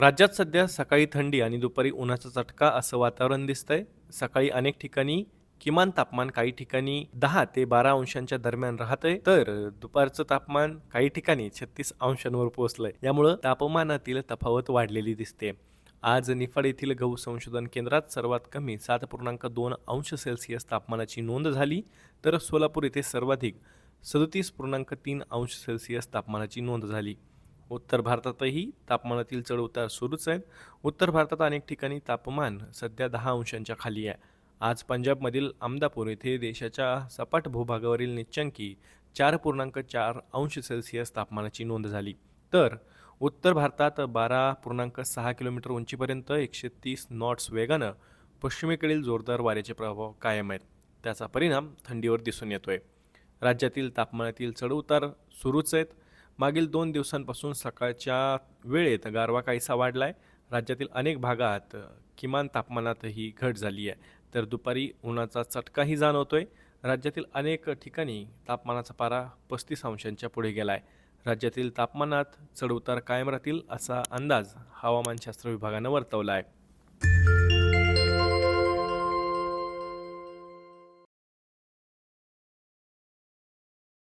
राज्यात सध्या सकाळी थंडी आणि दुपारी उन्हाचा चटका असं वातावरण दिसतंय. सकाळी अनेक ठिकाणी किमान तापमान काही ठिकाणी दहा ते बारा अंशांच्या दरम्यान राहतंय. तर दुपारचं तापमान काही ठिकाणी छत्तीस अंशांवर पोहोचलंय. यामुळं तापमानातील तफावत वाढलेली दिसते. आज निफाड येथील गहू संशोधन केंद्रात सर्वात कमी सात पूर्णांक दोन अंश सेल्सिअस तापमानाची नोंद झाली. तर सोलापूर येथे सर्वाधिक सदतीस पूर्णांक तीन अंश सेल्सिअस तापमानाची नोंद झाली. उत्तर भारतातही तापमानातील चढउतार सुरूच आहेत. उत्तर भारतात अनेक ठिकाणी तापमान सध्या दहा अंशांच्या खाली आहे. आज पंजाबमधील अहमदापूर येथे देशाच्या सपाट भूभागावरील निच्चांकी चार पूर्णांक चार अंश सेल्सिअस तापमानाची नोंद झाली. तर उत्तर भारतात बारा पूर्णांक सहा किलोमीटर उंचीपर्यंत एकशे तीस नॉट्स वेगानं पश्चिमेकडील जोरदार वाऱ्याचे प्रभाव कायम आहेत. त्याचा परिणाम थंडीवर दिसून येतोय. राज्यातील तापमानातील चढउतार सुरूच आहेत. मागील दोन दिवसांपासून सकाळच्या वेळेत गारवा काहीसा वाढला आहे राज्यातील अनेक भागात किमान तापमानातही घट झाली आहे. तर दुपारी उन्हाचा चटकाही जाणवतोय. राज्यातील अनेक ठिकाणी तापमानाचा पारा पस्तीस अंशांच्या पुढे गेला आहे राज्यातील तापमानात चढउतार कायम राहतील असा अंदाज हवामानशास्त्र विभागानं वर्तवला आहे